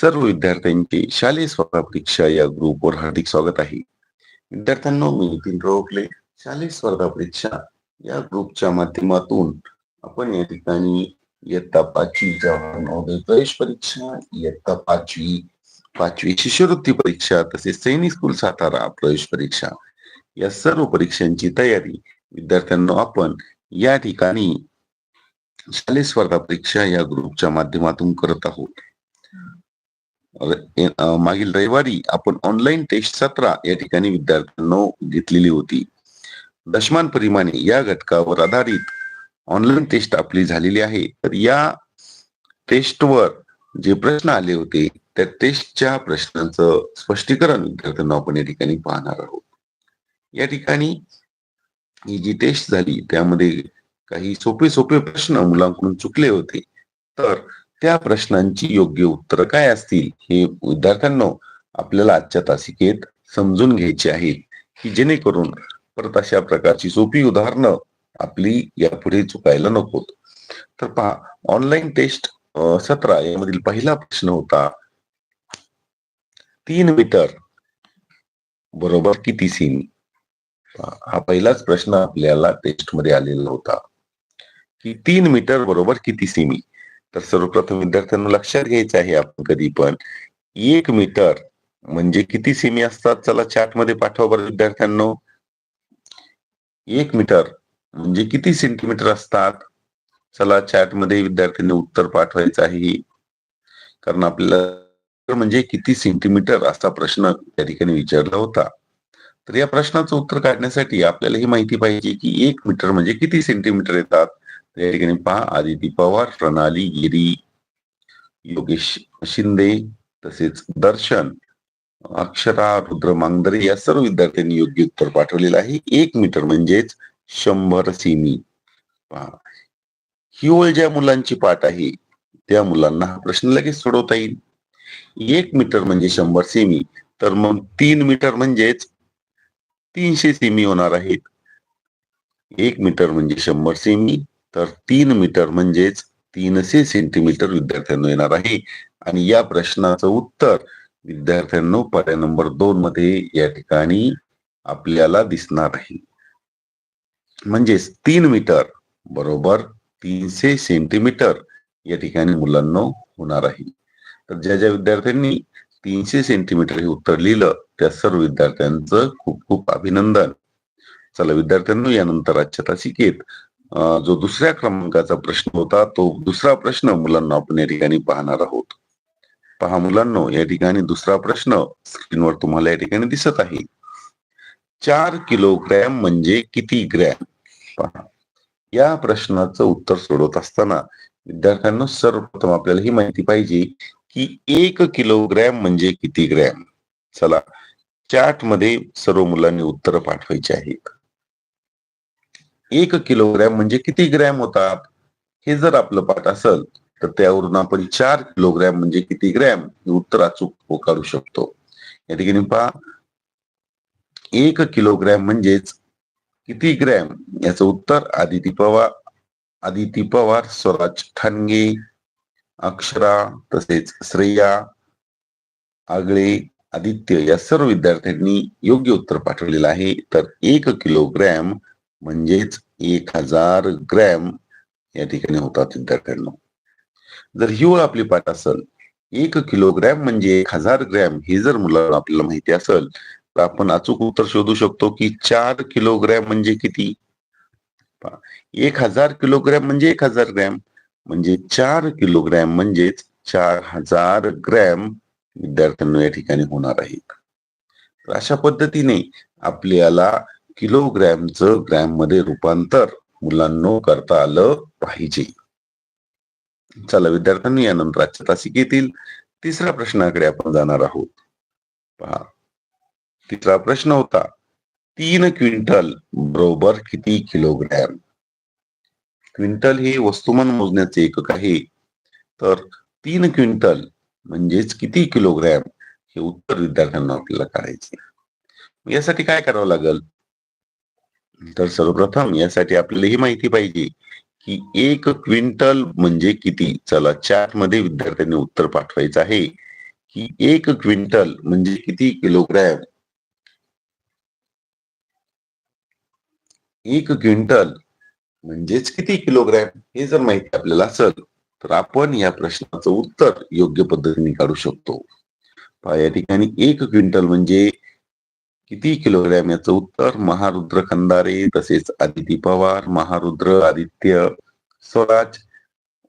सर्व विद्यार्थ्यांचे शालेय स्पर्धा परीक्षा या ग्रुपवर हार्दिक स्वागत आहे. विद्यार्थ्यांना मी नितीन रोखले. शालेय स्पर्धा परीक्षा या ग्रुपच्या माध्यमातून आपण या ठिकाणी इयत्ता पाचवी जवाहर नवोदय प्रवेश परीक्षा इयत्ता पाचवी पाचवी शिष्यवृत्ती परीक्षा तसेच सैनिक स्कूल सातारा प्रवेश परीक्षा या सर्व परीक्षांची तयारी विद्यार्थ्यांना आपण या ठिकाणी शालेय स्पर्धा परीक्षा या ग्रुपच्या माध्यमातून करत आहोत. मागील रविवारी आपण ऑनलाईन टेस्ट सतरा या ठिकाणी विद्यार्थ्यांना घेतलेली होती. दशमान परिमाणे या घटकावर आधारित ऑनलाईन टेस्ट आपली झालेली आहे. तर या टेस्टवर जे प्रश्न आले होते त्या टेस्टच्या प्रश्नांचं स्पष्टीकरण विद्यार्थ्यांना आपण या ठिकाणी पाहणार आहोत. या ठिकाणी ही जी टेस्ट झाली त्यामध्ये काही सोपे सोपे प्रश्न मुलांकडून चुकले होते. तर त्या प्रश्नांची योग्य उत्तर काय असतील हे विद्यार्थ्यांना आपल्याला आजच्या तासिकेत समजून घ्यायची आहेत की जेणेकरून परत अशा प्रकारची सोपी उदाहरणं आपली यापुढे चुकायला नकोत. तर पहा ऑनलाईन टेस्ट सतरा यामधील पहिला प्रश्न होता तीन मीटर बरोबर किती सिमी? हा पहिलाच प्रश्न आपल्याला टेस्टमध्ये आलेला होता. की तीन मीटर बरोबर किती सिमी? तर सर्वप्रथम विद्यार्थ्यांना लक्षात घ्यायचं आहे आपण कधी पण. एक मीटर म्हणजे किती सेमी असतात? चला चार्टमध्ये पाठवा बरं विद्यार्थ्यांनो. एक मीटर म्हणजे किती सेंटीमीटर असतात? चला चॅटमध्ये विद्यार्थ्यांनी उत्तर पाठवायचं आहे. कारण आपल्याला म्हणजे किती सेंटीमीटर असा प्रश्न त्या ठिकाणी विचारला होता. तर या प्रश्नाचं उत्तर काढण्यासाठी आपल्याला ही माहिती पाहिजे की एक मीटर म्हणजे किती सेंटीमीटर येतात? त्या ठिकाणी पहा. आदिती पवार प्रणाली गिरी योगेश शिंदे तसेच दर्शन अक्षरा रुद्र मांगदरे या सर्व विद्यार्थ्यांनी योग्य उत्तर पाठवलेलं आहे. एक मीटर म्हणजेच शंभर सेमी. पहा. ही ओळ ज्या मुलांची पाठ आहे त्या मुलांना हा प्रश्न लगेच सोडवता येईल. एक मीटर म्हणजे शंभर सेमी. तर मग तीन मीटर म्हणजेच तीनशे सेमी होणार आहेत. एक मीटर म्हणजे शंभर सेमी. तर तीन मीटर म्हणजेच तीनशे सेंटीमीटर विद्यार्थ्यांना येणार आहे. आणि या प्रश्नाचं उत्तर विद्यार्थ्यांना पर्याय नंबर दोन मध्ये या ठिकाणी आपल्याला दिसणार आहे. म्हणजेच तीन मीटर बरोबर तीनशे सेंटीमीटर या ठिकाणी मुलांना होणार आहे. तर ज्या ज्या विद्यार्थ्यांनी तीनशे सेंटीमीटर हे उत्तर लिहिलं त्या सर्व विद्यार्थ्यांचं खूप खूप अभिनंदन. चला विद्यार्थ्यांनो यानंतर आजच्या तासिकेत जो दुसऱ्या क्रमांकाचा प्रश्न होता तो दुसरा प्रश्न मुलांना आपण या ठिकाणी पाहणार आहोत. पहा मुलांना या ठिकाणी दुसरा प्रश्न स्क्रीनवर तुम्हाला या ठिकाणी दिसत आहे. चार किलोग्रॅम म्हणजे किती ग्रॅम? पहा. या प्रश्नाचं उत्तर सोडवत असताना विद्यार्थ्यांना सर्वप्रथम आपल्याला ही माहिती पाहिजे की एक किलोग्रॅम म्हणजे किती ग्रॅम? चला चार्टमध्ये सर्व मुलांनी उत्तर पाठवायची आहेत. एक किलोग्रॅम म्हणजे किती ग्रॅम होतात? हे जर आपलं पाठ असेल तर त्यावरून आपण चार किलोग्रॅम म्हणजे किती ग्रॅम? हे उत्तर अचूक काढू शकतो. या ठिकाणी पहा. एक किलोग्रॅम म्हणजेच किती ग्रॅम? याचं उत्तर आदिती पवार आदिती पवार स्वराज ठाणगे अक्षरा तसेच श्रेया आगळे आदित्य या सर्व विद्यार्थ्यांनी योग्य उत्तर पाठवलेलं आहे. तर एक किलोग्रॅम म्हणजेच एक हजार ग्रॅम या ठिकाणी होतात विद्यार्थ्यांना जर हिवळ आपली पाठ असेल एक किलोग्रॅम म्हणजे एक हजार ग्रॅम हे जर मुलांना आपल्याला माहिती असेल तर आपण अचूक उत्तर शोधू शकतो की चार किलोग्रॅम म्हणजे किती? एक हजार किलोग्रॅम म्हणजे एक हजार ग्रॅम म्हणजे चार किलोग्रॅम म्हणजेच चार हजार ग्रॅम विद्यार्थ्यांना या ठिकाणी होणार आहेत तर अशा पद्धतीने आपल्याला किलोग्रॅमचं ग्रॅममध्ये रूपांतर मुलांना करता आलं पाहिजे. चला विद्यार्थ्यांनी यानंतर आजच्या तासिकेतील तिसऱ्या प्रश्नाकडे आपण जाणार आहोत. पहा. तिसरा प्रश्न होता तीन क्विंटल बरोबर किती किलोग्रॅम? क्विंटल हे वस्तुमान मोजण्याचे एकक आहे. तर तीन क्विंटल म्हणजेच किती किलोग्रॅम? हे उत्तर विद्यार्थ्यांना आपल्याला काढायचे. यासाठी काय करावं लागेल? तर सर्वप्रथम यासाठी आपल्याला ही माहिती पाहिजे की एक क्विंटल म्हणजे किती? चला चॅटमध्ये विद्यार्थ्यांनी उत्तर पाठवायचं आहे की एक क्विंटल म्हणजे किती किलोग्रॅम एक क्विंटल म्हणजेच किती किलोग्रॅम हे जर माहिती आपल्याला असेल तर आपण या प्रश्नाचं उत्तर योग्य पद्धतीने काढू शकतो. या ठिकाणी एक क्विंटल म्हणजे किती किलोग्रॅम याचं उत्तर? महारुद्र खंदारे तसेच आदिती पवार महारुद्र आदित्य स्वराज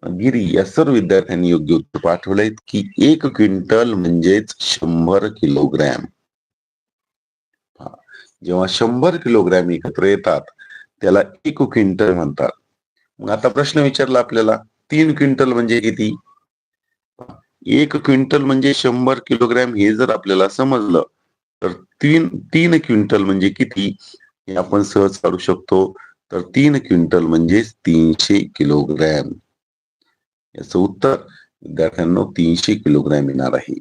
गिरी या सर्व विद्यार्थ्यांनी योग्य उत्तर पाठवलंय की एक क्विंटल म्हणजेच शंभर किलोग्रॅम. जेव्हा शंभर किलोग्रॅम एकत्र येतात त्याला एक क्विंटल म्हणतात. मग आता प्रश्न विचारला आपल्याला तीन क्विंटल म्हणजे किती? एक क्विंटल म्हणजे शंभर किलोग्रॅम हे जर आपल्याला समजलं तर तीन तीन क्विंटल म्हणजे किती हे आपण सहज काढू शकतो? तर तीन क्विंटल म्हणजे तीनशे किलोग्रॅम. याचं उत्तर विद्यार्थ्यांना तीनशे किलोग्रॅम येणार आहे.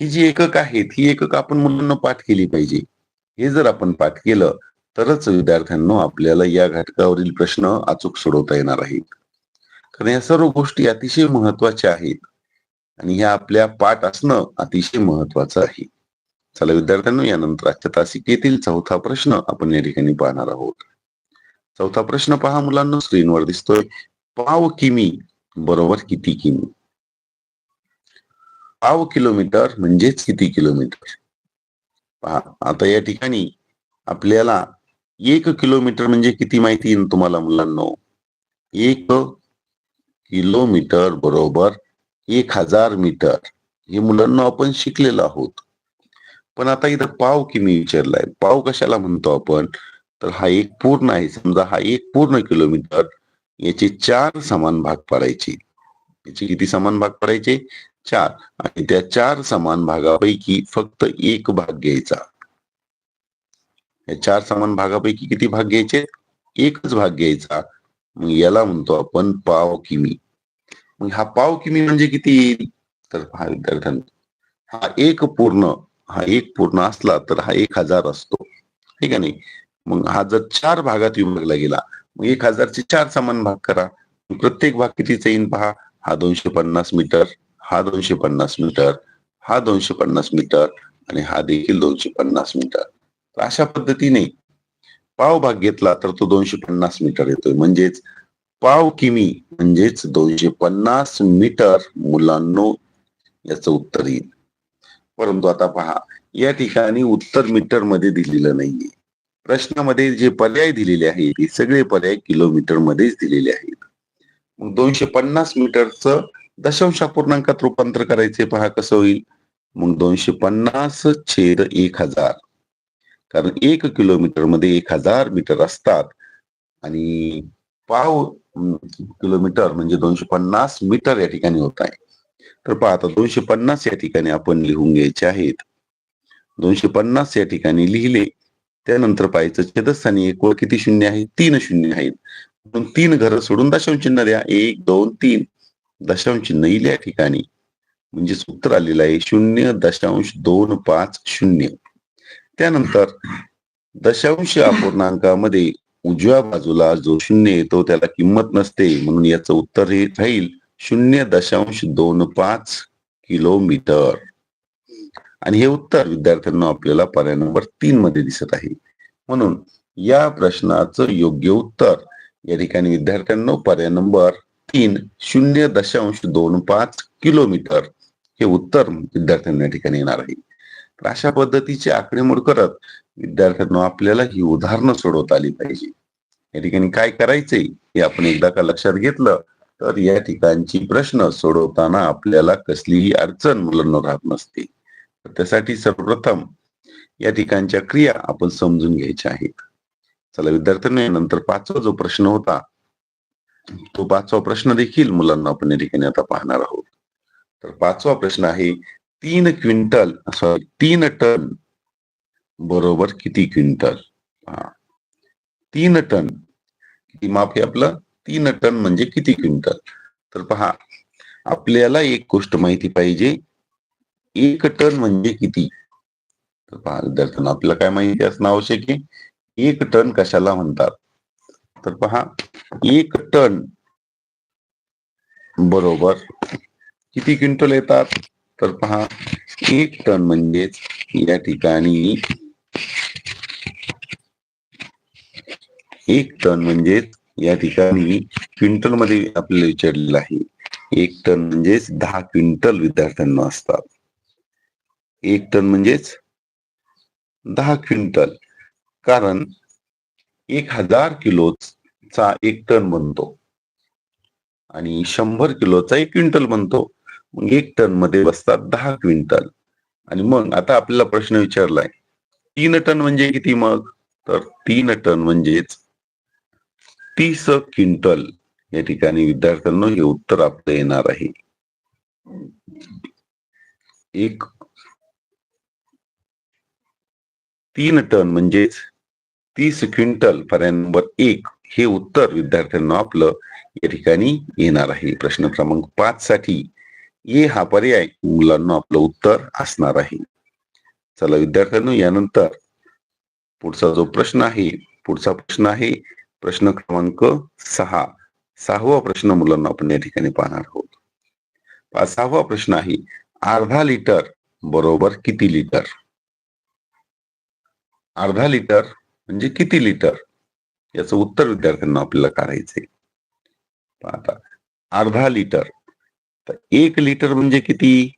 ही जी एकक आहेत ही एकक आपण मुलांना पाठ केली पाहिजे. हे जर आपण पाठ केलं तरच विद्यार्थ्यांना आपल्याला या घटकावरील प्रश्न अचूक सोडवता येणार आहेत. कारण या सर्व गोष्टी अतिशय महत्त्वाच्या आहेत. आणि ह्या आपल्या पाठ असणं अतिशय महत्वाचं आहे. चला विद्यार्थ्यांना यानंतर आजच्या तासिकेतील चौथा प्रश्न आपण या ठिकाणी पाहणार आहोत. चौथा प्रश्न पहा मुलांना स्क्रीनवर दिसतोय. पाव किमी बरोबर किती किमी? पाव किलोमीटर म्हणजेच किती किलोमीटर? पहा आता या ठिकाणी आपल्याला एक किलोमीटर म्हणजे किती माहिती येईल तुम्हाला मुलांना? एक किलोमीटर बरोबर एक हजार मीटर. हे मुलांना आपण शिकलेलो आहोत. पण आता इथं पाव किमी विचारलाय. पाव कशाला म्हणतो आपण? तर हा एक पूर्ण आहे. समजा हा एक पूर्ण किलोमीटर याचे चार समान भाग पाडायचे. याचे किती समान भाग पाडायचे? चार. आणि त्या चार समान भागापैकी फक्त एक भाग घ्यायचा. या चार समान भागापैकी किती भाग घ्यायचे? एकच भाग घ्यायचा. मग याला म्हणतो आपण पाव किमी. मग हा पाव किमी म्हणजे किती? येईल तर हा विद्यार्थ्यांना हा एक पूर्ण हा एक पूर्ण असला तर हा एक हजार असतो. ठीक आहे नाही? मग हा जर चार भागात विभागला गेला मग एक हजारचे चार समान भाग करा. प्रत्येक भाग कितीचा येईन पहा? हा दोनशे पन्नास मीटर हा दोनशे पन्नास मीटर हा दोनशे पन्नास मीटर आणि हा देखील दोनशे पन्नास मीटर. तर अशा पद्धतीने पाव भाग घेतला तर तो दोनशे पन्नास मीटर येतोय. म्हणजेच पाव किमी म्हणजेच दोनशे पन्नास मीटर मुलांनो याचं उत्तर येईल. परंतु आता पहा या ठिकाणी उत्तर मीटरमध्ये दिलेलं नाहीये. प्रश्नामध्ये जे पर्याय दिलेले आहेत ते सगळे पर्याय किलोमीटर मध्येच दिलेले आहेत. मग दोनशे पन्नास मीटरचं दशांश पूर्णांकात रूपांतर करायचे पहा कसं होईल? मग दोनशे पन्नास छेद एक हजार. कारण एक किलोमीटरमध्ये एक हजार मीटर असतात. आणि पाव किलोमीटर म्हणजे दोनशे पन्नास मीटर या ठिकाणी होत आहे. तर पहा आता दोनशे पन्नास या ठिकाणी आपण लिहून घ्यायचे आहेत. दोनशे पन्नास या ठिकाणी लिहिले त्यानंतर पाहायचं छेदस्थानी एक व किती शून्य आहे? तीन शून्य आहेत. म्हणून तीन घर सोडून दशांश चिन्ह द्या. एक दोन तीन. दशांश चिन्ह येईल या ठिकाणी. म्हणजे सूत्र आलेलं आहे शून्य दशांश दोन पाच शून्य. त्यानंतर दशांश अपूर्णांकामध्ये उजव्या बाजूला जो शून्य येतो त्याला किंमत नसते. म्हणून याचं उत्तर हे राहील. शून्य दशांश दोन पाच किलोमीटर. आणि हे उत्तर विद्यार्थ्यांना आपल्याला पर्याय नंबर तीन मध्ये दिसत आहे. म्हणून या प्रश्नाचं योग्य उत्तर या ठिकाणी विद्यार्थ्यांना पर्याय नंबर तीन शून्य दशांश दोन पाच किलोमीटर हे उत्तर विद्यार्थ्यांना या ठिकाणी येणार आहे. तर अशा पद्धतीचे आकडेमोड करत विद्यार्थ्यांना आपल्याला ही उदाहरणं सोडवता आली पाहिजे. या ठिकाणी काय करायचंय हे आपण एकदा का लक्षात घेतलं तर या ठिकाणची प्रश्न सोडवताना आपल्याला कसलीही अडचण मुलांना राहत नसते. त्यासाठी सर्वप्रथम या ठिकाणच्या क्रिया आपण समजून घ्यायच्या आहेत. चला विद्यार्थ्यांनी नंतर पाचवा जो प्रश्न होता तो पाचवा प्रश्न देखील मुलांना आपण या ठिकाणी आता पाहणार आहोत. तर पाचवा प्रश्न आहे तीन क्विंटल सॉरी तीन टन बरोबर किती क्विंटल? हा. तीन टन किती माप आहे आपलं तीन टन म्हणजे किती क्विंटल? तर पहा आपल्याला एक गोष्ट माहिती पाहिजे. एक टन म्हणजे किती? तर पहा विद्यार्थ्यांना आपल्याला काय माहिती असणं आवश्यक आहे? एक टन कशाला म्हणतात? तर पहा एक टन बरोबर किती क्विंटल येतात? तर पहा एक टन म्हणजेच या ठिकाणी एक टन म्हणजेच या ठिकाणी क्विंटलमध्ये आपल्याला विचारलेलं आहे. एक टन म्हणजेच दहा क्विंटल विद्यार्थ्यांना असतात. एक टन म्हणजेच दहा क्विंटल. कारण एक हजार किलोचा एक टन बनतो. आणि शंभर किलोचा एक क्विंटल बनतो. मग एक टनमध्ये बसतात दहा क्विंटल. आणि मग आता आपल्याला प्रश्न विचारलाय तीन टन म्हणजे किती मग? तर तीन टन म्हणजेच तीस क्विंटल या ठिकाणी विद्यार्थ्यांना हे उत्तर आपलं येणार आहे. एक तीन टन म्हणजेच तीस क्विंटल पर्याय नंबर एक हे उत्तर विद्यार्थ्यांना आपलं या ठिकाणी येणार आहे. प्रश्न क्रमांक पाच साठी ए हा पर्याय मुलांना आपलं उत्तर असणार आहे. चला विद्यार्थ्यांनो यानंतर पुढचा जो प्रश्न आहे पुढचा प्रश्न आहे प्रश्न क्रमांक सहा. सहावा प्रश्न मुलांना आपण या ठिकाणी पाहणार आहोत. सहावा प्रश्न आहे अर्धा लिटर बरोबर किती लिटर? अर्धा लिटर म्हणजे किती लिटर? याचं उत्तर विद्यार्थ्यांना आपल्याला काढायचंय. आता अर्धा लिटर. तर एक लिटर म्हणजे किती?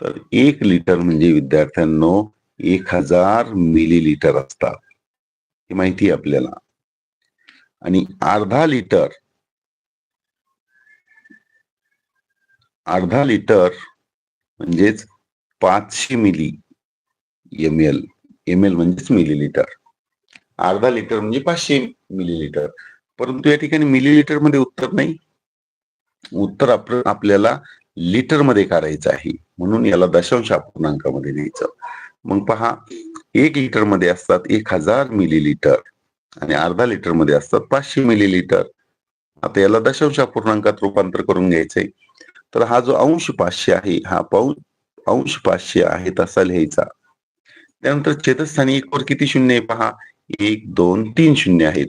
तर एक लिटर म्हणजे विद्यार्थ्यांनो एक हजार मिलीलिटर असतात. ही माहिती आपल्याला आणि अर्धा लिटर अर्धा लिटर म्हणजेच पाचशे milli M L M L म्हणजेच मिलीलिटर. अर्धा लिटर म्हणजे पाचशे मिलीलिटर. परंतु या ठिकाणी मिलीलिटरमध्ये उत्तर नाही. उत्तर आप आपल्याला लिटरमध्ये काढायचं आहे. म्हणून याला दशांश अपूर्णांकामध्ये द्यायचं मग पहा एक लिटरमध्ये असतात एक हजार मिलीलिटर. आणि अर्धा लिटरमध्ये असतात पाचशे मिली लिटर आता याला दशांश अपूर्णांकात रूपांतर करून घ्यायचंय. तर हा जो अंश पाचशे आहे हा पाऊस अंश पाचशे आहे तसा लिहायचा. त्यानंतर छेदस्थानी एक वर किती शून्य आहे पहा? एक दोन तीन शून्य आहेत.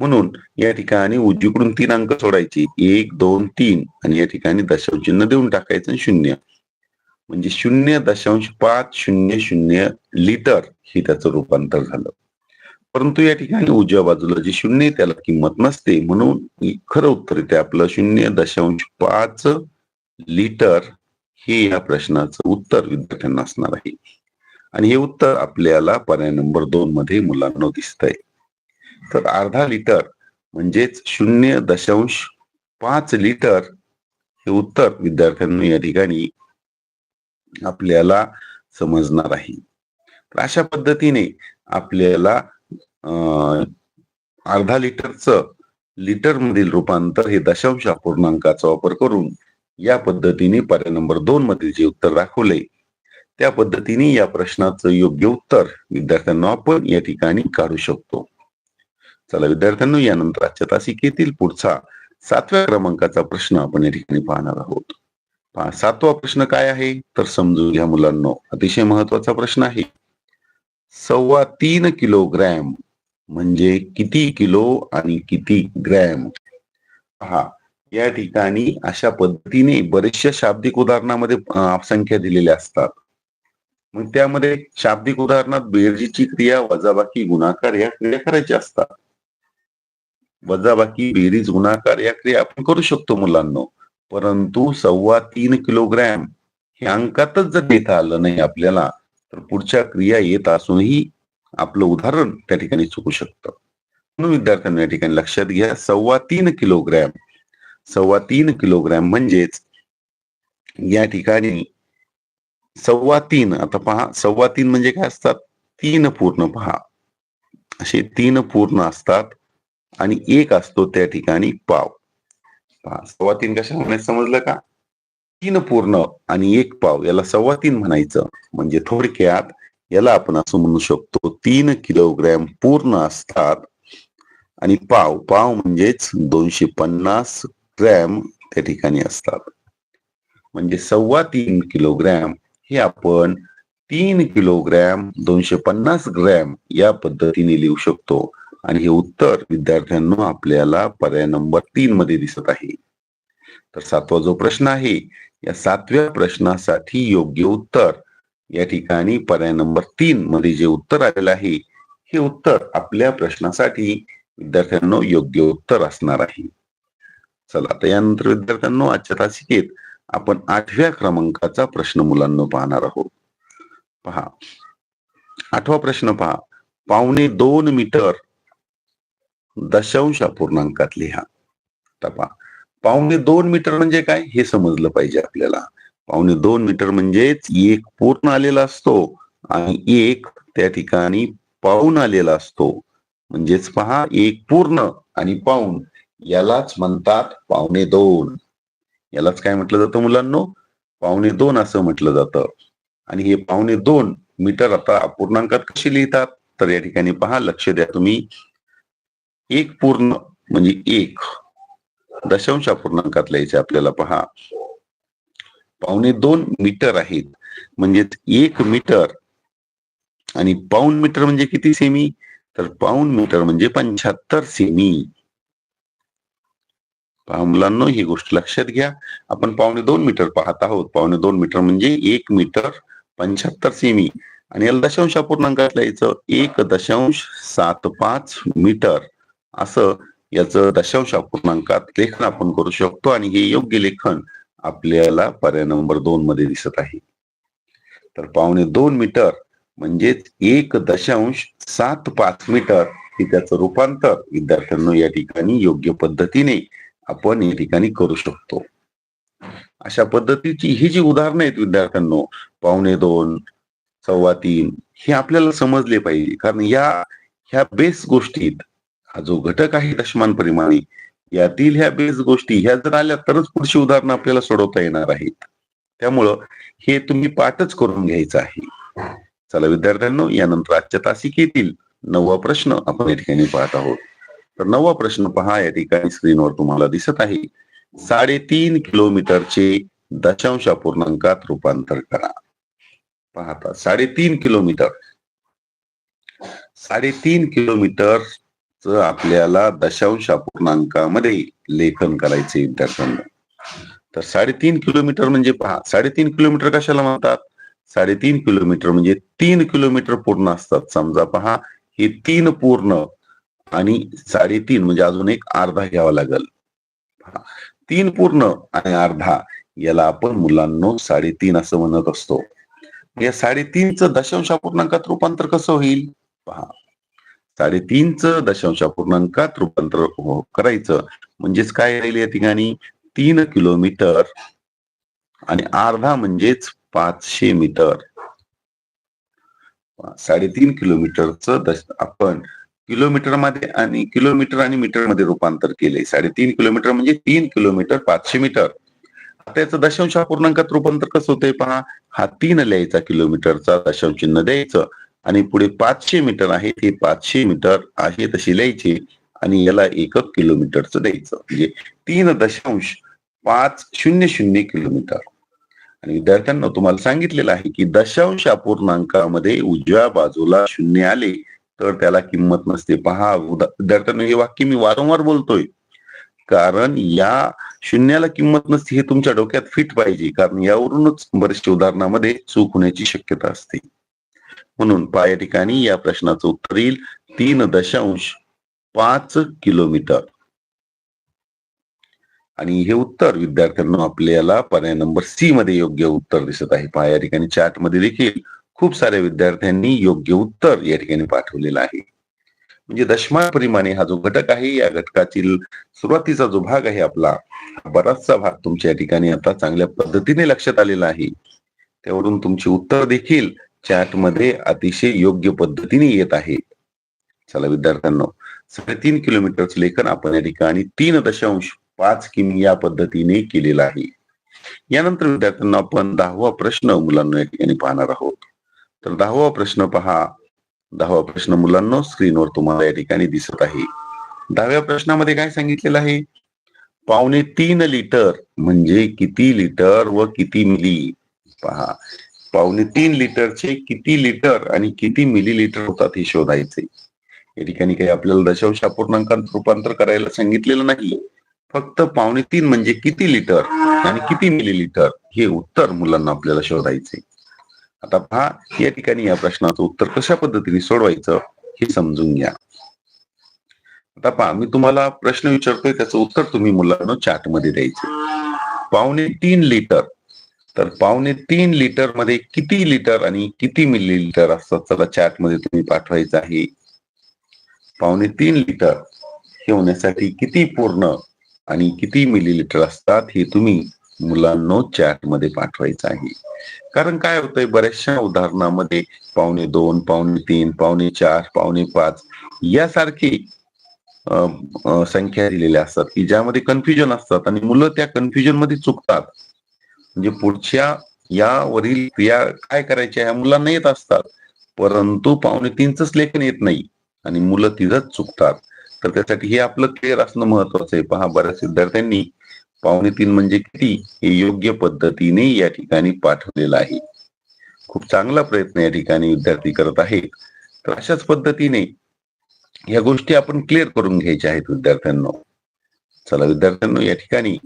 म्हणून या ठिकाणी उजवीकडून तीन अंक सोडायचे. एक दोन तीन. आणि या ठिकाणी दशांश चिन्ह देऊन टाकायचं शून्य. म्हणजे शून्य दशांश पाच शून्य शून्य लिटर हे त्याचं रूपांतर झालं. परंतु या ठिकाणी उजव्या बाजूला जे शून्य त्याला किंमत नसते. म्हणून खरं उत्तर येते आपलं शून्य दशांश पाच लिटर हे या प्रश्नाचं उत्तर विद्यार्थ्यांना असणार आहे. आणि हे उत्तर आपल्याला पर्याय नंबर दोन मध्ये मुलांना दिसतंय तर अर्धा लिटर म्हणजेच शून्य दशांश पाच लिटर हे उत्तर विद्यार्थ्यांना या ठिकाणी आपल्याला समजणार आहे. तर अशा पद्धतीने आपल्याला अर्धा लिटरचं लिटर मधील रूपांतर हे दशांश अपूर्णांकाचा वापर करून या पद्धतीने पर्याय नंबर दोन मधील जे उत्तर दाखवले त्या पद्धतीने या प्रश्नाचं योग्य उत्तर विद्यार्थ्यांना आपण या ठिकाणी काढू शकतो. चला विद्यार्थ्यांनो यानंतर आजच्या तासिकेतील पुढचा सातव्या क्रमांकाचा प्रश्न आपण या ठिकाणी पाहणार आहोत. सातवा प्रश्न काय आहे? तर समजून घ्या मुलांना अतिशय महत्त्वाचा प्रश्न आहे. सव्वा तीन किलोग्रॅम म्हणजे किती किलो आणि किती ग्रॅम? हा या ठिकाणी अशा पद्धतीने बरेचशा शाब्दिक उदाहरणामध्ये संख्या दिलेल्या असतात. मग त्यामध्ये शाब्दिक उदाहरणात बेरजीची क्रिया वजाबाकी गुणाकार या क्रिया करायच्या असतात. वजाबाकी बेरीज गुणाकार या क्रिया आपण करू शकतो मुलांना. परंतु सव्वा तीन किलोग्रॅम हे अंकातच जर देता आलं नाही आपल्याला तर पुढच्या क्रिया येत असूनही आपलं उदाहरण त्या ठिकाणी चुकू शकतं. म्हणून विद्यार्थ्यांनी या ठिकाणी लक्षात घ्या सव्वा तीन किलोग्रॅम सव्वा तीन किलोग्रॅम म्हणजेच या ठिकाणी सव्वा तीन आता पहा सव्वा तीन म्हणजे काय असतात? तीन पूर्ण पहा. असे तीन पूर्ण असतात आणि एक असतो त्या ठिकाणी पाव. पहा सव्वा तीन कशा म्हणायचं समजलं का? तीन पूर्ण आणि एक पाव याला सव्वा तीन म्हणायचं. म्हणजे थोडक्यात याला आपण असं म्हणू शकतो तीन किलोग्रॅम पूर्ण असतात. आणि पाव पाव म्हणजेच दोनशे पन्नास ग्रॅम त्या ठिकाणी असतात. म्हणजे सव्वा तीन किलोग्रॅम हे आपण तीन किलोग्रॅम दोनशे पन्नास ग्रॅम या पद्धतीने लिहू शकतो. आणि हे उत्तर विद्यार्थ्यांना आपल्याला पर्याय नंबर तीन मध्ये दिसत आहे. तर सातवा जो प्रश्न आहे या सातव्या प्रश्नासाठी योग्य उत्तर या ठिकाणी पर्याय नंबर तीन मध्ये जे उत्तर आलेलं आहे हे उत्तर आपल्या प्रश्नासाठी विद्यार्थ्यांना योग्य उत्तर असणार आहे. चला आता यानंतर विद्यार्थ्यांना आजच्या तासिकेत आपण आठव्या क्रमांकाचा प्रश्न मुलांना पाहणार आहोत. पहा. आठवा प्रश्न पहा. पावणे दोन मीटर दशांश अपूर्णांकात लिहा. तपा पावणे दोन मीटर म्हणजे काय? हे समजलं पाहिजे आपल्याला. पावणे दोन मीटर म्हणजेच एक पूर्ण आलेला असतो आणि एक त्या ठिकाणी पाऊन आलेला असतो. म्हणजेच पहा एक पूर्ण आणि पाऊन यालाच म्हणतात पावणे दोन. यालाच काय म्हटलं जातं मुलांनो? पावणे दोन असं म्हटलं जातं. आणि हे पावणे दोन मीटर आता अपूर्णांकात कशी लिहितात? तर या ठिकाणी पहा लक्ष द्या तुम्ही. एक पूर्ण म्हणजे एक. दशांश अपूर्णांकात लिहायचे आपल्याला पहा. पावणे दोन मीटर आहेत. म्हणजेच एक मीटर आणि पाऊन मीटर म्हणजे किती सेमी तर पाऊन मीटर म्हणजे पंच्याहत्तर सेमी पहा मुलांना ही गोष्ट लक्षात घ्या. आपण पावणे दोन मीटर पाहत आहोत. पावणे दोन मीटर म्हणजे एक मीटर पंच्याहत्तर सेमी आणि याला दशांश अपूर्णांकात लिहायचं एक दशांश सात पाच मीटर. असं याचं दशांश अपूर्णांकात लेखन आपण करू शकतो. आणि हे योग्य लेखन आपल्याला पर्याय नंबर दोन मध्ये दिसत आहे. तर पावणे दोन मीटर म्हणजेच एक दशांश सात पाच मीटर हे त्याचं रूपांतर विद्यार्थ्यांना या ठिकाणी योग्य पद्धतीने आपण या ठिकाणी करू शकतो. अशा पद्धतीची ही जी उदाहरणं आहेत विद्यार्थ्यांनो पावणे दोन सव्वा तीन हे आपल्याला समजले पाहिजे. कारण या ह्या बेस गोष्टीत हा जो घटक आहे दशमान परिमाणी यातील ह्या बेस गोष्टी ह्या जर आल्या तरच पुढची उदाहरणं आपल्याला सोडवता येणार आहेत. त्यामुळं हे तुम्ही पाठच करून घ्यायचं आहे. चला विद्यार्थ्यांनो यानंतर आजच्या तासिकेतील नववा प्रश्न आपण या ठिकाणी पाहत आहोत. तर नववा प्रश्न पहा या ठिकाणी स्क्रीनवर तुम्हाला दिसत आहे. साडेतीन किलोमीटरचे दशांश पूर्णांकात रूपांतर करा. पाहता साडेतीन किलोमीटर. साडेतीन किलोमीटर आपल्याला दशांश अपूर्णांकामध्ये लेखन करायचे विद्यार्थ्यांना तर साडेतीन किलोमीटर म्हणजे पहा साडेतीन किलोमीटर कशाला म्हणतात? साडेतीन किलोमीटर म्हणजे तीन किलोमीटर पूर्ण असतात. समजा पहा हे तीन पूर्ण आणि साडेतीन म्हणजे अजून एक अर्धा घ्यावा लागेल. तीन पूर्ण आणि अर्धा याला आपण मुलांनो साडेतीन असं म्हणत असतो. या साडेतीनचं दशांश अपूर्णांकात रूपांतर कसं होईल? पहा साडेतीनचं दशांश पूर्णांकात रूपांतर हो करायचं? म्हणजेच काय राहील या ठिकाणी? तीन किलोमीटर आणि अर्धा म्हणजेच पाचशे मीटर. साडेतीन किलोमीटरचं दश आपण किलोमीटरमध्ये आणि किलोमीटर आणि मीटरमध्ये रूपांतर केले साडेतीन किलोमीटर म्हणजे तीन किलोमीटर पाचशे मीटर. आता दशांश पूर्णांकात रूपांतर कसं होतंय पहा? हा तीन लिहायचा किलोमीटरचा दशांश चिन्ह द्यायचं. आणि पुढे पाचशे मीटर आहे ते पाचशे मीटर आहे तशी लिहायचे आणि याला एकक किलोमीटरचं द्यायचं. म्हणजे तीन दशांश पाच शून्य शून्य किलोमीटर. आणि विद्यार्थ्यांना तुम्हाला सांगितलेलं आहे की दशांश अपूर्णांकामध्ये उजव्या बाजूला शून्य आले तर त्याला किंमत नसते. पहा विद्यार्थ्यांना हे वाक्य मी वारंवार बोलतोय. कारण या शून्याला किंमत नसते हे तुमच्या डोक्यात फिट पाहिजे. कारण यावरूनच बरेचशे उदाहरणामध्ये चूक होण्याची शक्यता असते. म्हणून पाया ठिकाणी या प्रश्नाचं उत्तर येईल. तीन दशांश पाच किलोमीटर. आणि हे उत्तर विद्यार्थ्यांना आपल्याला पर्याय नंबर सी मध्ये योग्य उत्तर दिसत आहे. पहा या ठिकाणी चार्टमध्ये देखील खूप साऱ्या विद्यार्थ्यांनी योग्य उत्तर या ठिकाणी पाठवलेलं आहे. म्हणजे दशमान परिमाणे हा जो घटक आहे या घटकातील सुरुवातीचा जो भाग आहे आपला बराचसा भाग तुमच्या या ठिकाणी आता चांगल्या पद्धतीने लक्षात आलेला आहे. त्यावरून तुमची उत्तर देखील चॅटमध्ये अतिशय योग्य पद्धतीने येत आहे. चला विद्यार्थ्यांना साडेतीन किलोमीटरचं लेखन आपण या ठिकाणी तीन दशांश पाच किमी या पद्धतीने केलेलं आहे. यानंतर विद्यार्थ्यांना आपण दहावा प्रश्न मुलांना या ठिकाणी पाहणार आहोत. तर दहावा प्रश्न पहा. दहावा प्रश्न मुलांना स्क्रीनवर तुम्हाला या ठिकाणी दिसत आहे. दहाव्या प्रश्नामध्ये काय सांगितलेलं आहे? पावणे तीन लिटर म्हणजे किती लिटर व किती मिली? पहा. पावणे तीन लिटरचे किती लिटर आणि किती मिली लिटर होतात हे शोधायचे? या ठिकाणी काही आपल्याला दशांश अपूर्णांकात रूपांतर करायला सांगितलेलं नाही फक्त पावणे तीन म्हणजे किती लिटर आणि किती मिलीलिटर हे उत्तर मुलांना आपल्याला शोधायचे. आता पहा या ठिकाणी या प्रश्नाचं उत्तर कशा पद्धतीने सोडवायचं हे समजून घ्या. आता पहा मी तुम्हाला प्रश्न विचारतोय त्याचं उत्तर तुम्ही मुलांना चार्टमध्ये द्यायचं द्यायचे. पावणे तीन लिटर तर पावणे तीन लिटरमध्ये किती लिटर आणि किती मिलीलिटर असतात चला चॅटमध्ये तुम्ही पाठवायचं आहे. पावणे तीन लिटर हे होण्यासाठी किती पूर्ण आणि किती मिलीलिटर असतात हे तुम्ही मुलांना चॅटमध्ये पाठवायचं आहे. कारण काय होतंय बऱ्याचशा उदाहरणामध्ये पावणे दोन पावणे तीन पावणे चार पावणे पाच यासारखी संख्या दिलेल्या असतात की ज्यामध्ये कन्फ्युजन असतात आणि मुलं त्या कन्फ्युजनमध्ये चुकतात. म्हणजे पुढच्या यावरील क्रिया काय करायच्या ह्या मुलांना येत असतात. परंतु पावणे तीनच लेखन येत नाही. आणि मुलं तिथंच चुकतात. तर त्यासाठी हे आपलं क्लिअर असणं महत्वाचं आहे. पहा बऱ्याच विद्यार्थ्यांनी पावणे तीन म्हणजे किती? हे योग्य पद्धतीने या ठिकाणी पाठवलेलं आहे. खूप चांगला प्रयत्न या ठिकाणी विद्यार्थी करत आहेत. तर अशाच पद्धतीने या गोष्टी आपण क्लिअर करून घ्यायच्या आहेत विद्यार्थ्यांना. चला विद्यार्थ्यांना या ठिकाणी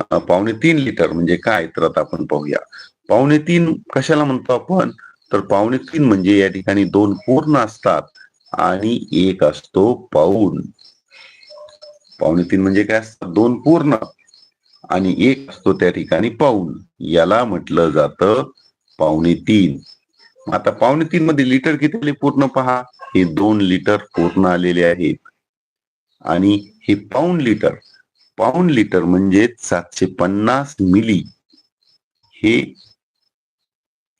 पावणे तीन लिटर म्हणजे काय? तर आता आपण पाहूया. पावणे तीन कशाला म्हणतो आपण? तर पावणे तीन म्हणजे या ठिकाणी दोन पूर्ण असतात आणि एक असतो पाऊण. पावणे तीन म्हणजे काय असतात दोन पूर्ण. आणि एक असतो त्या ठिकाणी पाऊण. याला म्हटलं जातं पावणे तीन. आता पावणे तीन मध्ये लिटर किती आले पूर्ण पहा? हे दोन लिटर पूर्ण आलेले आहेत. आणि हे पाऊण लिटर पाऊण लिटर म्हणजे सातशे पन्नास मिली हे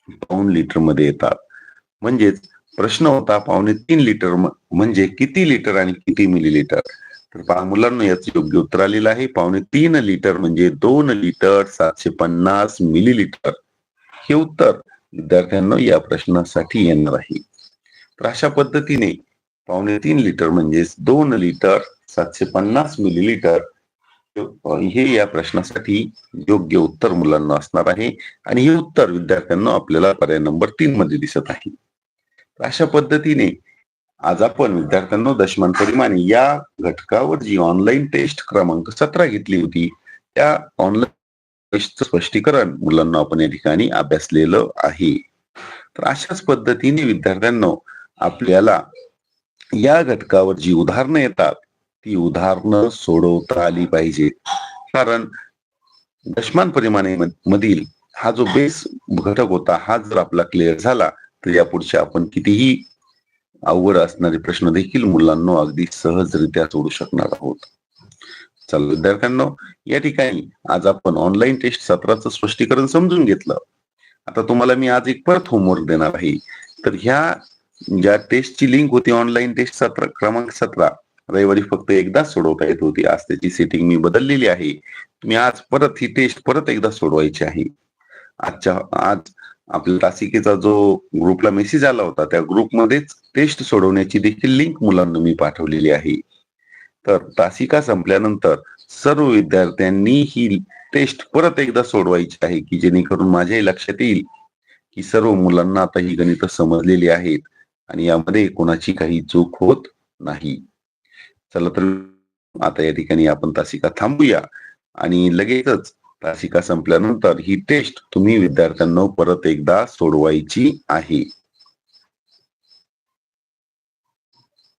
पाऊण लिटरमध्ये येतात. म्हणजेच प्रश्न होता पावणे तीन लिटर म्हणजे किती लिटर आणि किती मिलीलिटर? तर पहा मुलांना याचं योग्य उत्तर आलेलं आहे. पावणे तीन लिटर म्हणजे दोन लिटर सातशे पन्नास मिलीलिटर हे उत्तर विद्यार्थ्यांना या प्रश्नासाठी येणार आहे. तर अशा पद्धतीने पावणे तीन लिटर म्हणजेच दोन लिटर सातशे पन्नास मिलीलिटर हे या प्रश्नासाठी योग्य उत्तर मुलांना असणार आहे. आणि हे उत्तर विद्यार्थ्यांना आपल्याला पर्याय नंबर तीन मध्ये दिसत आहे. तर अशा पद्धतीने आज आपण विद्यार्थ्यांना दशमान परिमाण या घटकावर जी ऑनलाईन टेस्ट क्रमांक सतरा घेतली होती त्या ऑनलाईन टेस्टचं स्पष्टीकरण मुलांना आपण या ठिकाणी अभ्यासलेलं आहे. तर अशाच पद्धतीने विद्यार्थ्यांना आपल्याला या घटकावर जी उदाहरणं येतात ती उदाहरणं सोडवता आली पाहिजे. कारण दशमान परिमाणे मधील हा जो बेस घटक होता हा जर आपला क्लिअर झाला तर या पुढच्या आपण कितीही अवघड असणारे प्रश्न देखील मुलांना अगदी सहजरित्या सोडू शकणार आहोत. चला विद्यार्थ्यांना या ठिकाणी आज आपण ऑनलाईन टेस्ट सत्राचं स्पष्टीकरण समजून घेतलं. आता तुम्हाला मी आज एक परत होमवर्क देणार आहे. तर ह्या ज्या टेस्टची लिंक होती ऑनलाईन टेस्ट सत्र क्रमांक सतरा रविवारी फक्त एकदाच सोडवता येत होती. आज त्याची सेटिंग मी बदललेली आहे. तुम्ही आज परत ही टेस्ट परत एकदा सोडवायची आहे. आजच्या आज आपल्या तासिकेचा जो ग्रुपला मेसेज आला होता त्या ग्रुपमध्येच टेस्ट सोडवण्याची देखील लिंक मुलांना मी पाठवलेली आहे. तर तासिका संपल्यानंतर सर्व विद्यार्थ्यांनी ही टेस्ट परत एकदा सोडवायची आहे की जेणेकरून माझ्याही लक्षात येईल की सर्व मुलांना आता ही गणित समजलेली आहेत आणि यामध्ये कोणाची काही चूक होत नाही. चला तर आता या ठिकाणी आपण तासिका थांबूया. आणि लगेचच तासिका संपल्यानंतर ही टेस्ट तुम्ही विद्यार्थ्यांना परत एकदा सोडवायची आहे.